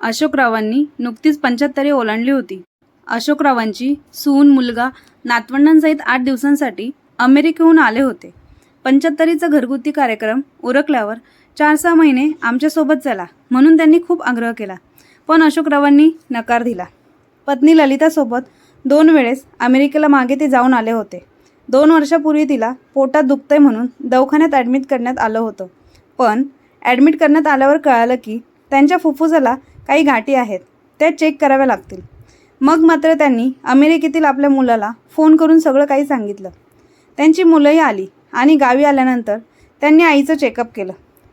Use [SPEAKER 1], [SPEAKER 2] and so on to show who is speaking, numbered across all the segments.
[SPEAKER 1] अशोकरावांनी नुकतीच पंच्याहत्तरी ओलांडली होती. अशोकरावांची सून मुलगा नातवंडांसहित आठ दिवसांसाठी अमेरिकेहून आले होते. पंच्याहत्तरीचा घरगुती कार्यक्रम उरकल्यावर चार सहा महिने आमच्यासोबत चला म्हणून त्यांनी खूप आग्रह केला. पण अशोकरावांनी नकार दिला. पत्नी ललितासोबत दोन वेळेस अमेरिकेला मागे ते जाऊन आले होते. दोन वर्षापूर्वी तिला पोटात दुखतंय म्हणून दवाखान्यात ॲडमिट करण्यात आलं होतं. पण ॲडमिट करण्यात आल्यावर कळालं की त्यांच्या फुफ्फुसाला काही गाठी आहेत त्या चेक कराव्या लागतील. मग मात्र त्यांनी अमेरिकेतील आपल्या मुलाला फोन करून सगळं काही सांगितलं. त्यांची मुलंही आली आणि गावी आल्यानंतर त्यांनी आईचं चेकअप केलं.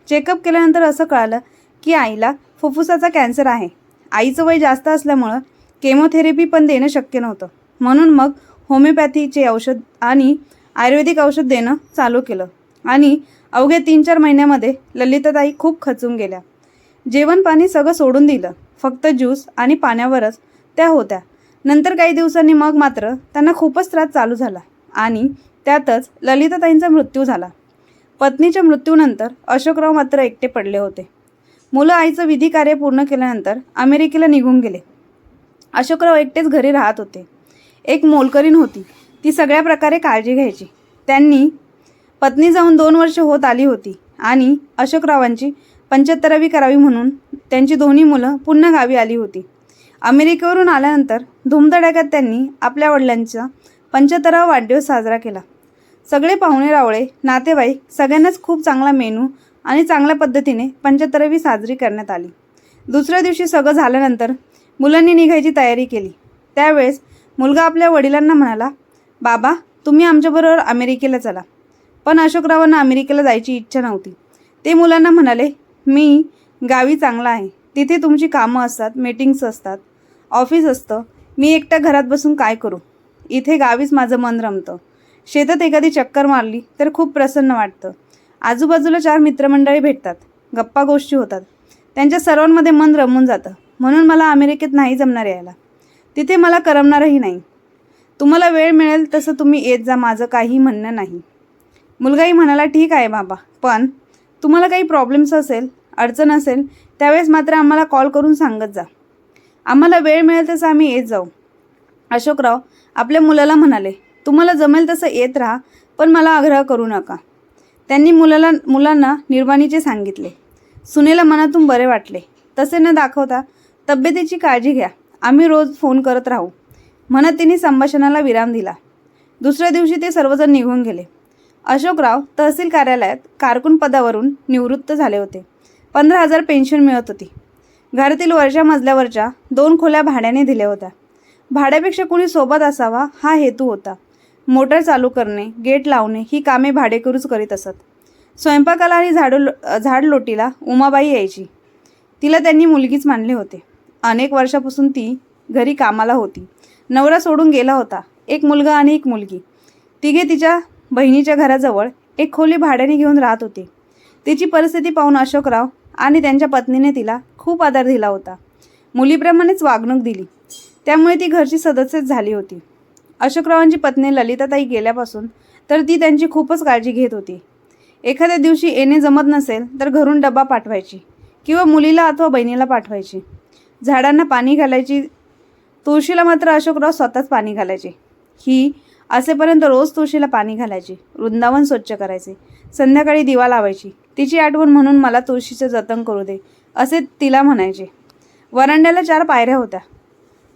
[SPEAKER 1] चेकअप केल्यानंतर असं कळालं की आईला फुफ्फुसाचा कॅन्सर आहे. आईचं वय जास्त असल्यामुळं केमोथेरपी पण देणं शक्य नव्हतं. म्हणून मग होमिओपॅथीचे औषध आणि आयुर्वेदिक औषध देणं चालू केलं. आणि अवघ्या तीन चार महिन्यामध्ये ललिताताई खूप खचून गेल्या. जेवण पाणी सगळं सोडून दिलं. फक्त ज्यूस आणि पाण्यावरच त्या होत्या. नंतर काही दिवसांनी मग मात्र त्यांना खूपच त्रास चालू झाला आणि त्यातच ललिताताईंचा मृत्यू झाला. पत्नीच्या मृत्यूनंतर अशोकराव मात्र एकटे पडले होते. मुलं आईचं विधी कार्य पूर्ण केल्यानंतर अमेरिकेला निघून गेले. अशोकराव एकटेच घरी राहत होते. एक मोलकरीण होती. ती सगळ्या प्रकारे काळजी घ्यायची. त्यांनी पत्नी जाऊन दोन वर्ष होत आली होती आणि अशोकरावांची पंच्याहत्तरावी करावी म्हणून त्यांची दोन्ही मुलं पुन्हा गावी आली होती. अमेरिकेवरून आल्यानंतर धुमधडाक्यात त्यांनी आपल्या वडिलांचा पंच्याहत्तरावा वाढदिवस साजरा केला. सगळे पाहुणे रावळे नातेवाईक सगळ्यांनाच खूप चांगला मेनू आणि चांगल्या पद्धतीने पंच्याहत्तरावी साजरी करण्यात आली. दुसऱ्या दिवशी सगळं झाल्यानंतर मुलांनी निघायची तयारी केली. त्यावेळेस मुलगा आपल्या वडिलांना म्हणाला बाबा तुम्ही आमच्याबरोबर अमेरिकेला चला. पण अशोकरावांना अमेरिकेला जायची इच्छा नव्हती. ते मुलांना म्हणाले मी गावी चांगला आहे. तिथे तुमची कामं असतात मीटिंग्स असतात ऑफिस असतं. मी एकट्या घरात बसून काय करू? इथे गावीच माझं मन रमतं. शेतात एखादी चक्कर मारली तर खूप प्रसन्न वाटतं. आजूबाजूला चार मित्रमंडळी भेटतात. गप्पा गोष्टी होतात. त्यांच्या सर्वांमध्ये मन रमून जातं. म्हणून मला अमेरिकेत नाही जमणार यायला. तिथे मला करमणारही नाही. तुम्हाला वेळ मिळेल तसं तुम्ही येत जा माझं काही म्हणणं नाही. मुलगाही म्हणाला ठीक आहे बाबा. पण तुम्हाला काही प्रॉब्लेम्स असेल अडचण असेल त्यावेळेस मात्र आम्हाला कॉल करून सांगत जा. आम्हाला वेळ मिळेल तसं आम्ही येत जाऊ. अशोकराव आपल्या मुलाला म्हणाले तुम्हाला जमेल तसं येत राहा पण मला आग्रह करू नका. त्यांनी मुलाला मुलांना निर्वाणीचे सांगितले. सुनेला मनातून बरे वाटले. तसे न दाखवता तब्येतीची काळजी घ्या. आम्ही रोज फोन करत राहू. म्हणत तिने संभाषणाला विराम दिला. दुसऱ्या दिवशी ते सर्वजण निघून गेले. अशोकराव तहसील कार्यालयात कारकून पदावरून निवृत्त झाले होते. पंधरा हजार पेन्शन मिळत होती. घरातील वरच्या मजल्यावरच्या दोन खोल्या भाड्याने दिल्या होत्या. भाड्यापेक्षा कुणी सोबत असावा हा हेतू होता. मोटर चालू करणे गेट लावणे ही कामे भाडेकरूच करीत असत. स्वयंपाकाला आणि झाडू झाड लोटीला उमाबाई यायची. तिला त्यांनी मुलगीच मानले होते. अनेक वर्षापासून ती घरी कामाला होती. नवरा सोडून गेला होता. एक मुलगा आणि एक मुलगी. तिघे तिच्या बहिणीच्या घराजवळ एक खोली भाड्याने घेऊन राहत होती. तिची परिस्थिती पाहून अशोकराव आणि त्यांच्या पत्नीने तिला खूप आधार दिला होता. मुलीप्रमाणेच वागणूक दिली. त्यामुळे ती घरची सदस्यच झाली होती. अशोकरावांची पत्नी ललिताताई गेल्यापासून तर ती त्यांची खूपच काळजी घेत होती. एखाद्या दिवशी येणे जमत नसेल तर घरून डबा पाठवायची किंवा मुलीला अथवा बहिणीला पाठवायची. झाडांना पाणी घालायची. तुळशीला मात्र अशोकराव स्वतःच पाणी घालायचे. ही असेपर्यंत रोज तुळशीला पाणी घालायची वृंदावन स्वच्छ करायचे संध्याकाळी दिवा लावायची. तिची आठवण म्हणून मला तुळशीचं जतन करू दे असे तिला म्हणायचे. वरांड्याला चार पायऱ्या होत्या.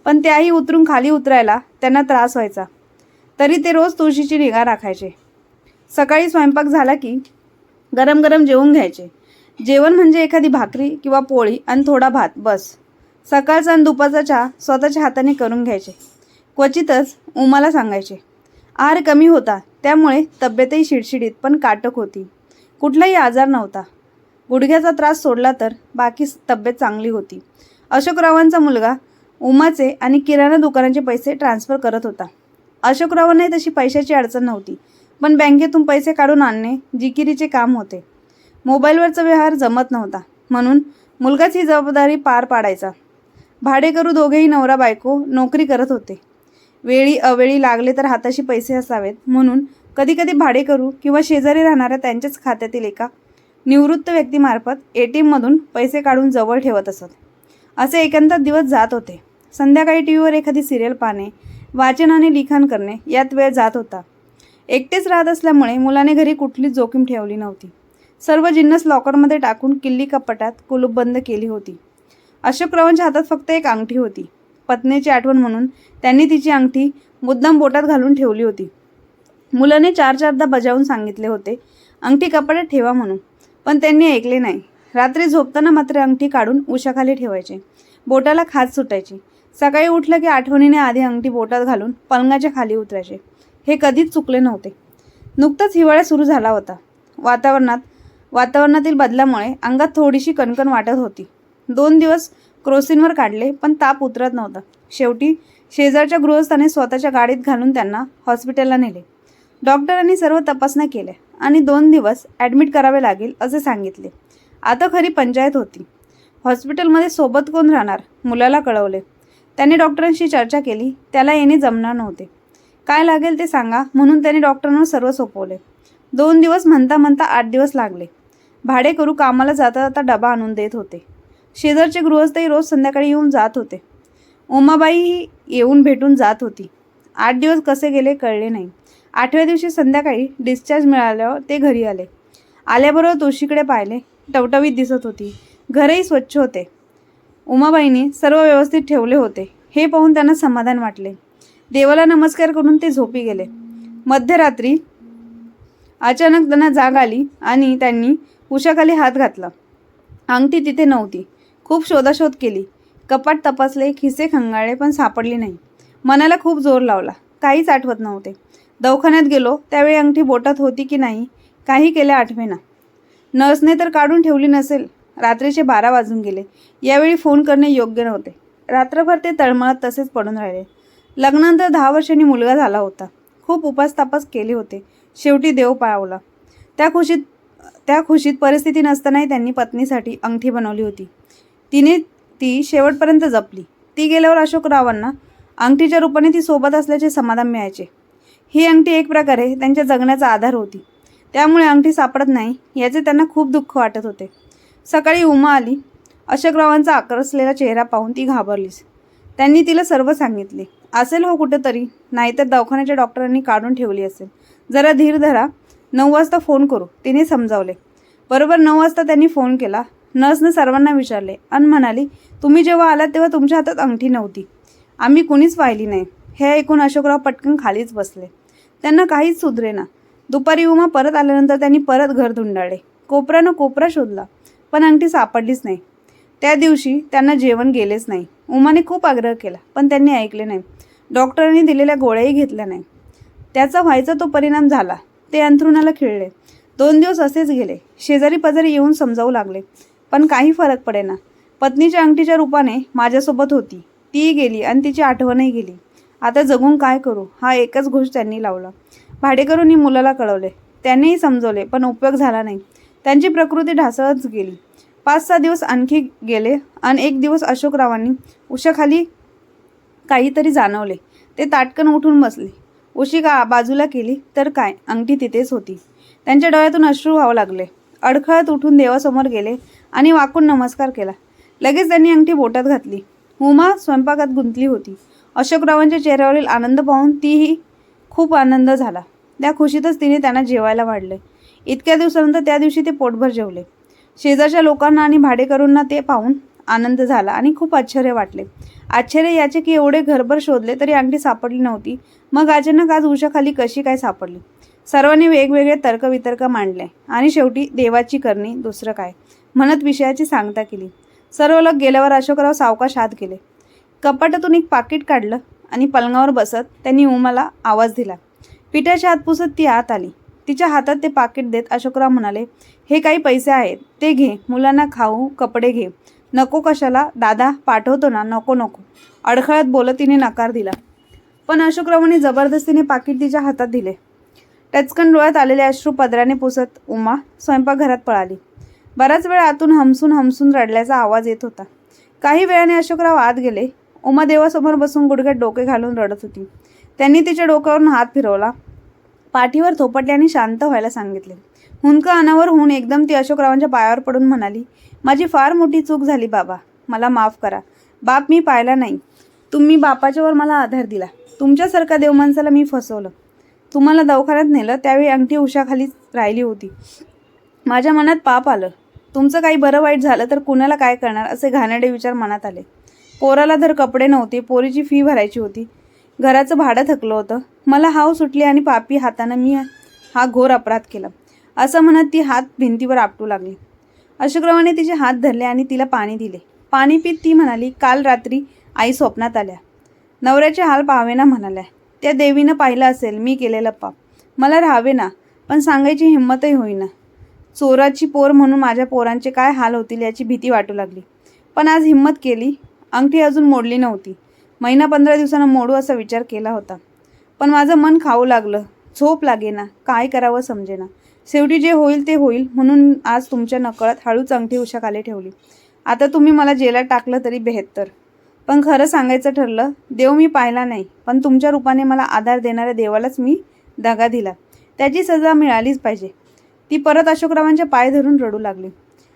[SPEAKER 1] पण त्याही उतरून खाली उतरायला त्यांना त्रास व्हायचा. तरी ते रोज तुळशीची निगा राखायचे. सकाळी स्वयंपाक झाला की गरम गरम जेवून घ्यायचे. जेवण म्हणजे एखादी भाकरी किंवा पोळी आणि थोडा भात बस. सकाळचा आणि दुपारचा चहा स्वतःच्या हाताने करून घ्यायचे. क्वचितच उमाला सांगायचे. आहार कमी होता त्यामुळे तब्येतही शिडशिडीत पण काटक होती. कुठलाही आजार नव्हता. गुडघ्याचा त्रास सोडला तर बाकी तब्येत चांगली होती. अशोकरावांचा मुलगा उमाचे आणि किराणा दुकानाचे पैसे ट्रान्सफर करत होता. अशोकरावांनाही तशी पैशाची अडचण नव्हती पण बँकेतून पैसे काढून आणणे जिकिरीचे काम होते. मोबाईलवरचा व्यवहार जमत नव्हता म्हणून मुलगाच ही जबाबदारी पार पाडायचा. भाडेकरू दोघेही नवरा बायको नोकरी करत होते. वेळी अवेळी लागले तर हाताशी पैसे असावेत. म्हणून कधीकधी भाडेकरू किंवा शेजारी राहणाऱ्या त्यांच्याच खात्यातील एका निवृत्त व्यक्तीमार्फत ए टी एममधून पैसे काढून जवळ ठेवत असत. असे एकांतात दिवस जात होते. संध्याकाळी टी व्हीवर एखादी सिरियल पाहणे वाचन आणि लिखाण करणे यात वेळ जात होता. एकटेच राहत असल्यामुळे मुलाने घरी कुठलीच जोखीम ठेवली नव्हती. सर्व जिन्नस लॉकरमध्ये टाकून किल्ली कपाटात कुलूप बंद केली होती. अशोकरावांच्या हातात फक्त एक अंगठी होती. पत्नीची आठवण म्हणून त्यांनी तिची अंगठी मुद्दाम बोटात घालून ठेवली होती. मुलाने चार चारदा बजावून सांगितले होते अंगठी कपाटात ठेवा म्हणून. पण त्यांनी ऐकले नाही. रात्री झोपताना मात्र अंगठी काढून उशाखाली ठेवायचे. बोटाला खाज सुटायची. सकाळी उठलं की आठवणीने आधी अंगठी बोटात घालून पलंगाच्या खाली उतरायचे. हे कधीच चुकले नव्हते. नुकताच हिवाळा सुरू झाला होता. वातावरणात वातावरणातील बदलामुळे अंगात थोडीशी कणकण वाटत होती. दोन दिवस क्रोसिनवर काढले पण ताप उतरत नव्हता. शेवटी शेजारच्या गृहस्थाने स्वतःच्या गाडीत घालून त्यांना हॉस्पिटलला नेले. डॉक्टरांनी सर्व तपासण्या केल्या आणि दोन दिवस ॲडमिट करावे लागेल असे सांगितले. आता खरी पंचायत होती. हॉस्पिटलमध्ये सोबत कोण राहणार मुलाला कळवले. त्यांनी डॉक्टरांशी चर्चा केली त्याला येणे जमणार नव्हते. काय लागेल ते सांगा म्हणून त्याने डॉक्टरांवर सर्व सोपवले. दोन दिवस म्हणता म्हणता आठ दिवस लागले. भाडे करू कामाला जाता जाता डबा आणून देत होते. शेजारचे गृहस्थही रोज संध्याकाळी येऊन जात होते. उमाबाईही येऊन भेटून जात होती. आठ दिवस कसे गेले कळले नाही. आठव्या दिवशी संध्याकाळी डिस्चार्ज मिळाल्यावर ते घरी आले. आल्याबरोबर तुळशीकडे पाहिले. टवटवीत दिसत होती. घरही स्वच्छ होते. उमाबाईने सर्व व्यवस्थित ठेवले होते. हे पाहून त्यांना समाधान वाटले. देवाला नमस्कार करून ते झोपी गेले. मध्यरात्री अचानक त्यांना जाग आली आणि त्यांनी उशाखाली हात घातला. अंगठी तिथे नव्हती. खूप शोधाशोध केली. कपाट तपासले खिसे खंगाळले पण सापडले नाही. मनाला खूप जोर लावला. काहीच आठवत नव्हते. दवाखान्यात गेलो त्यावेळी अंगठी बोटात होती की नाही काही केल्या आठवेना नर्सने तर काढून ठेवली नसेल. रात्रीचे बारा वाजून गेले. यावेळी फोन करणे योग्य नव्हते. रात्रभर ते तळमळत तसेच पडून राहिले. लग्नानंतर दहा वर्षांनी मुलगा झाला होता. खूप उपासतापास केले होते. शेवटी देव पाळवला. त्या खुशीत त्या खुशीत परिस्थिती नसतानाही त्यांनी पत्नीसाठी अंगठी बनवली होती. तिने ती शेवटपर्यंत जपली. ती गेल्यावर अशोकरावांना अंगठीच्या रूपाने ती सोबत असल्याचे समाधान मिळायचे. ही अंगठी एक प्रकारे त्यांच्या जगण्याचा आधार होती. त्यामुळे अंगठी सापडत नाही याचे त्यांना खूप दुःख वाटत होते. सकाळी उमा आली. अशोकरावांचा आकर्सलेला चेहरा पाहून ती घाबरलीच. त्यांनी तिला सर्व सांगितले. असेल हो कुठेतरी नाहीतर दवाखान्याच्या डॉक्टरांनी काढून ठेवली असेल. जरा धीर धरा. नऊ वाजता फोन करू तिने समजावले. बरोबर नऊ वाजता त्यांनी फोन केला. नर्सने सर्वांना विचारले. अन म्हणाली तुम्ही जेव्हा आलात तेव्हा तुमच्या हातात अंगठी नव्हती. आम्ही कुणीच पाहिली नाही. हे ऐकून अशोकराव पटकन खालीच बसले. त्यांना काहीच सुधरेना. दुपारी उमा परत आल्यानंतर त्यांनी परत घर धुंडाळले. कोपरानं कोपरा शोधला पण अंगठी सापडलीच नाही. त्या दिवशी त्यांना जेवण गेलेच नाही. उमाने खूप आग्रह केला पण त्यांनी ऐकले नाही. डॉक्टरांनी दिलेल्या गोळ्याही घेतल्या नाही. त्याचा व्हायचा तो परिणाम झाला. ते अंथरुणाला खिळले. दोन दिवस असेच गेले. शेजारी पाजारी येऊन समजावू लागले. पण काही फरक पडेना. पत्नीच्या अंगठीच्या रूपाने माझ्यासोबत होती. तीही गेली आणि तिची आठवणही गेली. आता जगून काय करू? हा एकच घोष त्यांनी लावला. भाडेकरूंनी मुलाला कळवले. त्यांनीही समजवले पण उपयोग झाला नाही. त्यांची प्रकृती ढासळत गेली. पाच सहा दिवस आणखी गेले आणि एक दिवस अशोकरावांनी उशाखाली काहीतरी जाणवले. ते ताटकन उठून बसले. उशी का बाजूला केली तर काय? अंगठी तिथेच होती. त्यांच्या डोळ्यातून अश्रू व्हावं लागले. अडखळत उठून देवासमोर गेले. आणि वाकून नमस्कार केला. लगेच त्यांनी अंगठी बोटात घातली. उमा स्वयंपाकात गुंतली होती. अशोकरावांच्या चेहऱ्यावरील आनंद पाहून तीही खूप आनंद झाला. त्या खुशीतच तिने त्यांना जेवायला वाढले. इतक्या दिवसानंतर त्या दिवशी ते पोटभर जेवले. शेजारच्या लोकांना आणि भाडेकरूंना ते पाहून आनंद झाला आणि खूप आश्चर्य वाटले. आश्चर्य याचे की एवढे घरभर शोधले तरी अंगठी सापडली नव्हती. मग अचानक आज उशाखाली कशी काय सापडली? सर्वांनी वेगवेगळे तर्कवितर्क मांडले आणि शेवटी देवाची करणी दुसरं काय? म्हणत विषयाची सांगता केली. सर्व लोक गेल्यावर अशोकराव सावकाश हात गेले. कपाटातून एक पाकिट काढलं आणि पलंगावर बसत त्यांनी उमाला आवाज दिला. पिठाच्या हात पुसत ती आत आली. तिच्या हातात ते पाकिट देत अशोकराव म्हणाले हे काही पैसे आहेत. ते घे. मुलांना खाऊ कपडे घे. नको कशाला. दादा पाठवतो ना. नको नको. अडखळत बोलत तिने नकार दिला. पण अशोकरावांनी जबरदस्तीने पाकिट तिच्या हातात दिले. टचकन डोळ्यात आलेले अश्रू पदराने पुसत उमा स्वयंपाकघरात पळाली. बराच वेळ आतून हमसून हमसून रडल्याचा आवाज येत होता. काही वेळाने अशोकराव आत गेले. उमा देवासमोर बसून गुडघ्यात डोके घालून रडत होती. त्यांनी तिच्या डोक्यावरून हात फिरवला. पाठीवर थोपटले आणि शांत व्हायला सांगितले. हुंदकं अनावर होऊन एकदम ती अशोकरावांच्या पायावर पडून म्हणाली माझी फार मोठी चूक झाली बाबा. मला माफ करा. बाप मी पाहिला नाही. तुम्ही बापाच्यावर मला आधार दिला. तुमच्यासारखा देव माणसाला मी फसवलं. तुम्हाला दवाखान्यात नेलं त्यावेळी अंगठी उशाखाली राहिली होती. माझ्या मनात पाप आलं. तुमचं काही बरं वाईट झालं तर कुणाला काय करणार? असे घाणेडे विचार मनात आले. पोराला तर कपडे नव्हते पोरीची फी भरायची होती. घराचं भाडं थकलं होतं. मला हाव सुटली आणि पापी हातानं मी हा घोर अपराध केला. असं म्हणत ती हात भिंतीवर आपटू लागली. अशुक्रमाने तिचे हात धरले आणि तिला पाणी दिले. पाणी पीत ती म्हणाली काल रात्री आई स्वप्नात आल्या. नवऱ्याचे हाल पाहावेना म्हणाल्या. त्या देवीनं पाहिलं असेल मी केलेलं पाप. मला राहावे ना पण सांगायची हिंमतही होईना. चोराची पोर म्हणून माझ्या पोरांचे काय हाल होतील याची भीती वाटू लागली. पण आज हिंमत केली. अंगठी अजून मोडली नव्हती. महिना पंधरा दिवसानं मोडू असा विचार केला होता. पण माझं मन खाऊ लागलं. झोप लागेना. काय करावं समजेना. शेवटी जे होईल ते होईल म्हणून आज तुमच्या नकळत हळूच अंगठी उशाखाली ठेवली. आता तुम्ही मला जेलात टाकलं तरी बेहत्तर. पण खरं सांगायचं ठरलं देव मी पाहिला नाही. पण तुमच्या रूपाने मला आधार देणाऱ्या देवालाच मी दगा दिला. त्याची सजा मिळालीच पाहिजे. ती परत अशोकरावांच्या पाय धरून रडू लागली.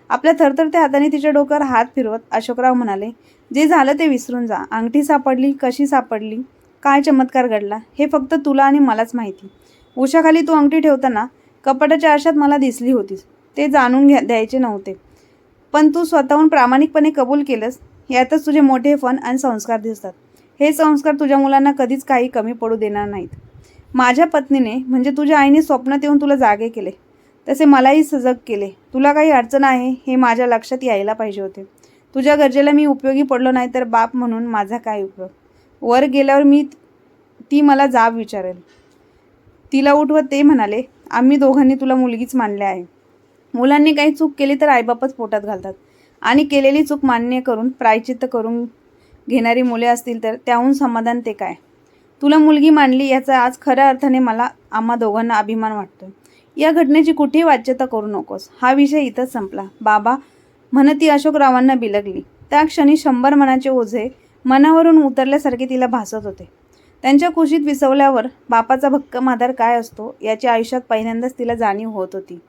[SPEAKER 1] आपल्या थरथरत्या हाताने तिच्या डोक्यावर हात फिरवत अशोकराव म्हणाले जे झालं ते विसरून जा. अंगठी सापडली कशी सापडली? काय चमत्कार घडला? हे फक्त तुला आणि मलाच माहिती. उशाखाली तू अंगठी ठेवताना कपाटाच्या आरशात मला दिसली होतीस. ते जाणून घ्या द्यायचे नव्हते. पण तू स्वतःहून प्रामाणिकपणे कबूल केलंस. यातच तुझे मोठे फन आणि संस्कार दिसतात. हे संस्कार तुझ्या मुलांना कधीच काही कमी पडू देणार नाहीत. माझ्या पत्नीने म्हणजे तुझ्या आईने स्वप्नात येऊन तुला जागे केले. तसे मलाही सजग केले. तुला काही अडचण आहे हे माझ्या लक्षात यायला पाहिजे होते. तुझ्या गरजेला मी उपयोगी पडलो नाही तर बाप म्हणून माझा काय उपयोग? वर गेल्यावर मी ती मला जाब विचारेल. तिला उठवत ते म्हणाले आम्ही दोघांनी तुला मुलगीच मानले आहे. मुलांनी काही चूक केली तर आईबापच पोटात घालतात. आणि केलेली चूक मान्य करून प्रायचित्त करून घेणारी मुले असतील तर त्याहून समाधान ते काय? तुला मुलगी मानली याचा आज खऱ्या अर्थाने मला आम्हा दोघांना अभिमान वाटतो या घटनेची कुठेही वाच्यता करू नकोस. हा विषय इथंच संपला. बाबा म्हणती अशोकरावांना बिलगली. त्या क्षणी शंभर मनाचे ओझे मनावरून उतरल्यासारखे तिला भासत होते. त्यांच्या कुशीत विसवल्यावर बापाचा भक्कम आधार काय असतो याची आयुष्यात पहिल्यांदाच तिला जाणीव होत होती.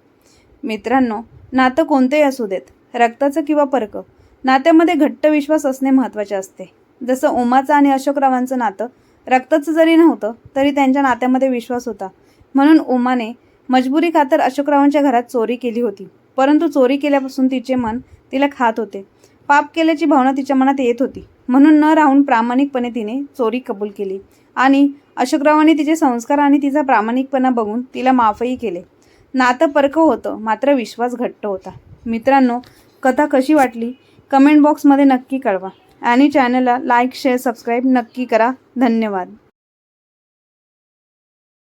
[SPEAKER 1] मित्रांनो नातं कोणतेही असू देत रक्ताचं किंवा परक नात्यामध्ये घट्ट विश्वास असणे महत्त्वाचे असते. जसं ओमाचं आणि अशोकरावांचं नातं रक्ताचं जरी नव्हतं तरी त्यांच्या नात्यामध्ये विश्वास होता. म्हणून ओमाने मजबुरी खातर अशोकरावांच्या घरात चोरी केली होती. परंतु चोरी केल्यापासून तिचे मन तिला खात होते. पाप केल्याची भावना तिच्या मनात येत होती. म्हणून न राहून प्रामाणिकपणे तिने चोरी कबूल केली आणि अशोकरावांनी तिचे संस्कार आणि तिचा प्रामाणिकपणा बघून तिला माफही केले. नातं परखं होतं मात्र विश्वास घट्ट होता. मित्रांनो कथा कशी वाटली? कमेंट बॉक्समध्ये नक्की कळवा आणि चॅनलला लाईक शेअर सबस्क्राईब नक्की करा. धन्यवाद.